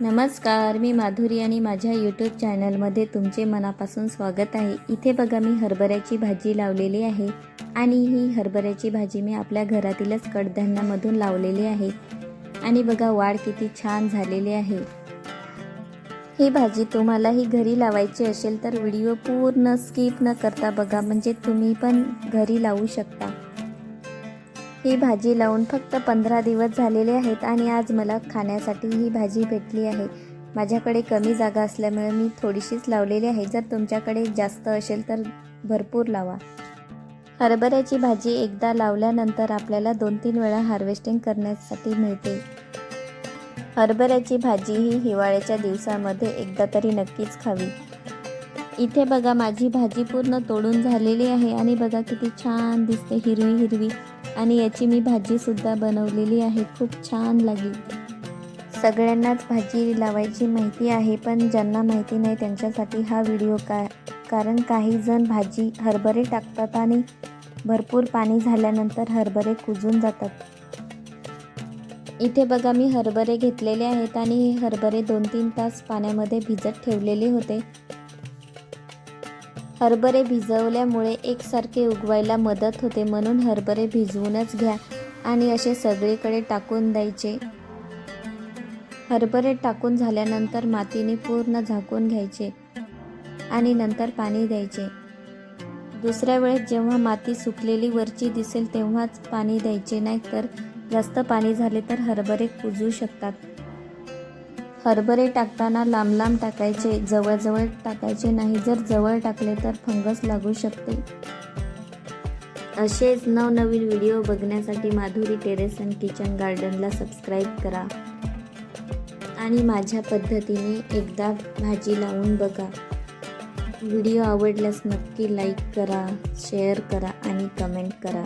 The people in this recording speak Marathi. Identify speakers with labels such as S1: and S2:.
S1: नमस्कार मी माधुरी आणि माझ्या यूट्यूब चॅनलमध्ये तुमचे मनापासून स्वागत आहे. इथे बघा मी हरभऱ्याची भाजी लावलेली आहे आणि ही हरभऱ्याची भाजी मी आपल्या घरातीलच कडधान्यामधून लावलेली आहे. आणि बघा वाढ किती छान झालेली आहे. ही भाजी तुम्हालाही घरी लावायची असेल तर व्हिडिओ पूर्ण स्किप न करता बघा म्हणजे तुम्ही पण घरी लावू शकता. ही भाजी लावून फक्त पंधरा दिवस झालेले आहेत आणि आज मला खाण्यासाठी ही भाजी भेटली आहे. माझ्याकडे कमी जागा असल्यामुळे मी थोडीशीच लावलेली आहे. जर तुमच्याकडे जास्त असेल तर भरपूर लावा. हरभऱ्याची भाजी एकदा लावल्यानंतर आपल्याला दोन तीन वेळा हार्वेस्टिंग करण्यासाठी मिळते. हरभऱ्याची भाजी ही हिवाळ्याच्या दिवसामध्ये एकदा तरी नक्कीच खावी. इथे बघा माझी भाजी पूर्ण तोडून झालेली आहे आणि बघा किती छान दिसते हिरवी हिरवी आणि याची मी भाजीसुद्धा बनवलेली आहे. खूप छान लागली. सगळ्यांनाच भाजी लावायची माहिती आहे पण ज्यांना माहिती नाही त्यांच्यासाठी हा व्हिडिओ का कारण काही जण भाजी हरभरे टाकतात आणि भरपूर पाणी झाल्यानंतर हरभरे कुजून जातात. इथे बघा मी हरभरे घेतलेले आहेत आणि हे हरभरे दोन तीन तास पाण्यामध्ये भिजत ठेवलेले होते. हरभरे भिजवल्यामुळे एकसारखे उगवायला मदत होते म्हणून हरभरे भिजवूनच घ्या आणि असे सगळीकडे टाकून द्यायचे. हरभरे टाकून झाल्यानंतर मातीने पूर्ण झाकून घ्यायचे आणि नंतर पाणी द्यायचे. दुसऱ्या वेळेस जेव्हा माती सुकलेली वरची दिसेल तेव्हाच पाणी द्यायचे नाही तर जास्त पाणी झाले तर हरभरे कुजू शकतात. हरभरे टाकताना लांब लांब टाकायचे जवळजवळ टाकायचे नाही जर जवळ टाकले तर फंगस लागू शकते. असेच नवनवीन व्हिडिओ बघण्यासाठी माधुरी टेरेस अँड किचन गार्डनला सबस्क्राईब करा. आणि माझ्या पद्धतीने एकदा भाजी लावून बघा. व्हिडिओ आवडल्यास नक्की लाईक करा शेअर करा आणि कमेंट करा.